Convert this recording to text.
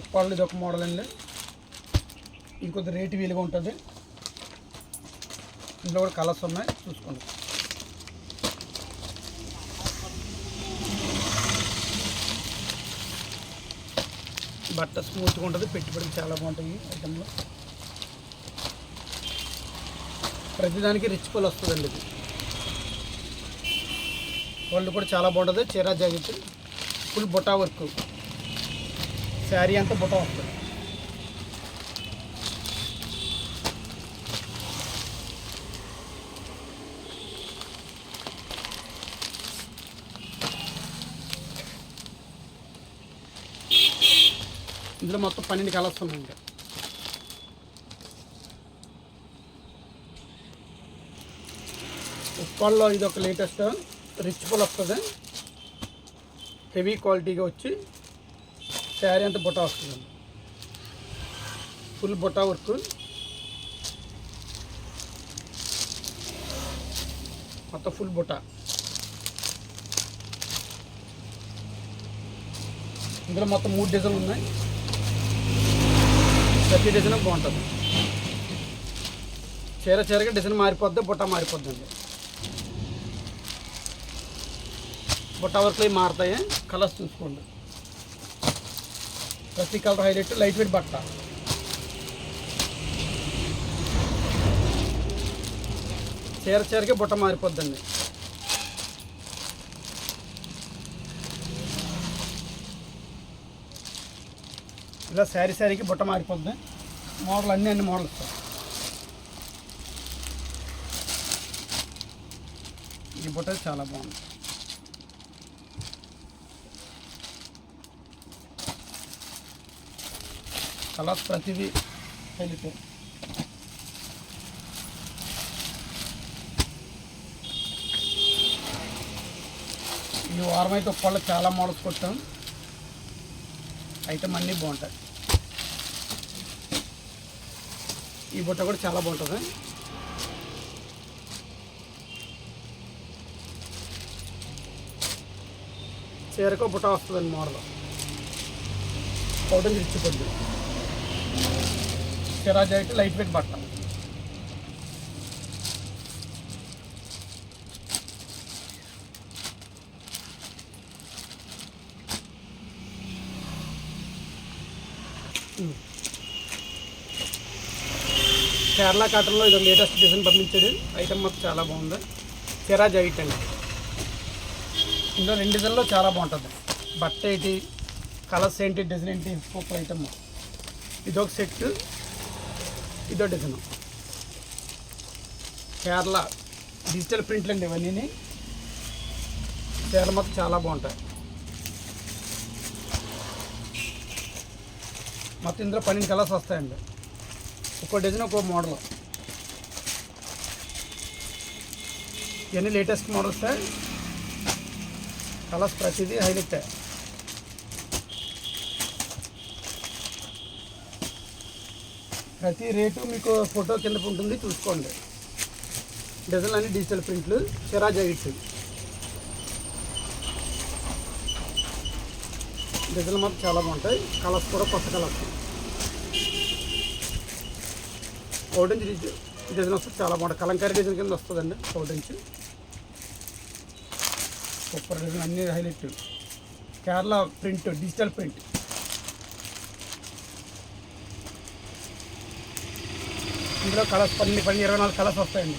ఉప్పాళ్ళు ఇది ఒక మోడల్ అండి. ఇంకొద్ది రేటు వీలుగా ఉంటుంది. ఇందులో కూడా కలర్స్ ఉన్నాయి చూసుకోండి. బట్ట స్మూత్గా ఉంటుంది పెట్టుబడికి చాలా బాగుంటాయి ఐటెంలో ప్రతిదానికి రిచ్ పళ్ళు వస్తుందండి ఇది. వాళ్ళు కూడా చాలా బాగుంటుంది చీరా జాకెట్ ఫుల్ బొటా వర్క్ శారీ అంతా బుట్ట వస్తుంది. ఇందులో మొత్తం పన్నెండు కలర్స్ ఉన్నాయండి. ఉప్పాల్లో ఇది ఒక లేటెస్ట్ రిచ్ పుల్ వస్తుంది. హెవీ క్వాలిటీగా వచ్చి శారీ అంతా బుట్ట వస్తుంది. ఫుల్ బుట్ట వర్క్. మొత్తం ఫుల్ బుట్ట. ఇందులో మొత్తం మూడు డిజైన్లు ఉన్నాయి. ప్రతి డిజైన్ బాగుంటుంది. చీర చీరగా డిజైన్ మారిపోద్ది బుట్ట మారిపోద్దండి. బుట్ట వర్క్లు మారుతాయి. కలర్స్ చూసుకోండి. ప్రతి కలర్ హైలైట్ లైట్ వెయిట్ బట్ట. చీర చీరకే బుట్ట మారిపోద్దండి. ఇలా శారీ శారీకి బుట్ట మారిపోద్ది. మోడల్ అన్నీ అన్ని మోడల్స్. ఈ బుట్ట చాలా బాగుంది. కలర్స్ ప్రతిదీ హైలైట్ ఈ వారం అయితే ఒక్కళ్ళు చాలా మోడల్స్ కొట్టాం. ఐటమ్ అన్నీ బాగుంటాయి. ఈ బుట్ట కూడా చాలా బాగుంటుంది. చీరకు బుట్ట వస్తుందండి మోడల్. పౌడర్ ఇచ్చిపోద్ది సిరాజ్ అయితే లైట్ వెయిట్ బట్ట కేరళ కాటన్లో ఇది లేటెస్ట్ డిజైన్ పంపించేది ఐటమ్ మాకు చాలా బాగుంది. సిరాజ్ జాకెట్ అండి ఇందులో రెండు డిజైన్లో చాలా బాగుంటుంది. బట్ట ఏంటి? కలర్స్ ఏంటి? డిజైన్ ఏంటి? ఇంకొక ఐటమ్. ఇదొక సెట్ ఇదో డిజైన్. కేరళ డిజిటల్ ప్రింట్లు అండి ఇవన్నీ కేరళ మొత్తం చాలా బాగుంటాయి. మొత్తం ఇందులో పన్నెండు కలర్స్ వస్తాయండి. ఒక్కో డిజైన్ ఒక్కో మోడల్. ఇవన్నీ లేటెస్ట్ మోడల్స్. కలర్స్ ప్రతిదీ హైలైట్. ప్రతి రేటు మీకు ఫోటో కింద ఉంటుంది చూసుకోండి. డిజైన్ అన్ని డిజిటల్ ప్రింట్లు చిరా జాకెట్స్ డిజైన్ మాత్రం చాలా బాగుంటాయి. కలర్స్ కూడా కొత్త కలర్స్ పౌడెంజ్ డిజైన్ వస్తుంది చాలా బాగుంటుంది కలంకారీ డిజైన్ కింద వస్తుందండి పౌడెంజ్ సూపర్ డిజైన్ అన్ని highlight Kerala print digital print ఇందులో కలర్స్ పన్నెండు పన్నెండు ఇరవై నాలుగు కలర్స్ వస్తాయండి.